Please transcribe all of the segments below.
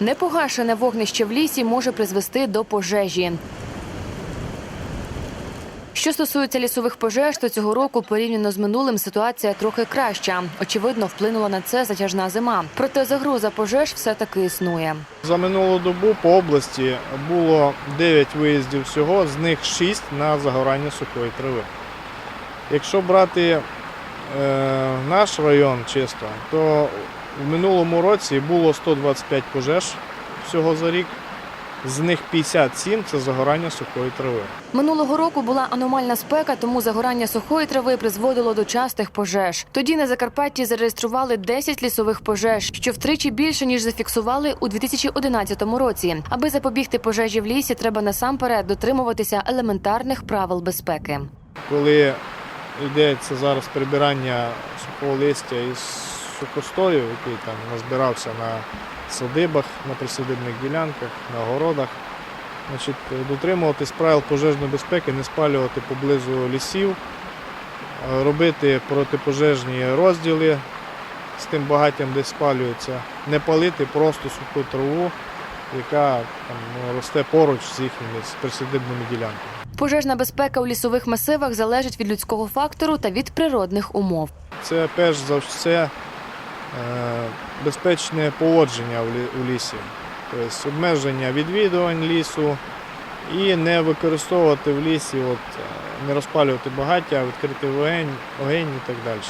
Непогашене вогнище в лісі може призвести до пожежі. Що стосується лісових пожеж, то цього року порівняно з минулим ситуація трохи краща. Очевидно, вплинула на це затяжна зима. Проте загроза пожеж все таки існує. За минулу добу по області було 9 виїздів всього, з них 6 на загорання сухої трави. Якщо брати е, наш район чисто, то в минулому році було 125 пожеж всього за рік, з них 57 це загорання сухої трави. Минулого року була аномальна спека, тому загорання сухої трави призводило до частих пожеж. Тоді на Закарпатті зареєстрували 10 лісових пожеж, що втричі більше ніж зафіксували у 2011 році. Аби запобігти пожежі в лісі, треба насамперед дотримуватися елементарних правил безпеки. Коли йдеться зараз прибирання сухого листя із сухостою, який там назбирався на садибах, на присадибних ділянках, на городах, значить, дотримуватись правил пожежної безпеки, не спалювати поблизу лісів, робити протипожежні розділи з тим багаттям, де спалюється, не палити просто суху траву, яка там, ну, росте поруч з їхніми з присадибними ділянками. Пожежна безпека у лісових масивах залежить від людського фактору та від природних умов. Це перш за все безпечне поводження у лісі, тобто обмеження відвідувань лісу і не використовувати в лісі, от, е, не розпалювати багаття, відкрити вогонь, огень і так далі.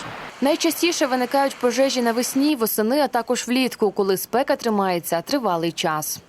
Найчастіше виникають пожежі навесні, восени, а також влітку, коли спека тримається тривалий час.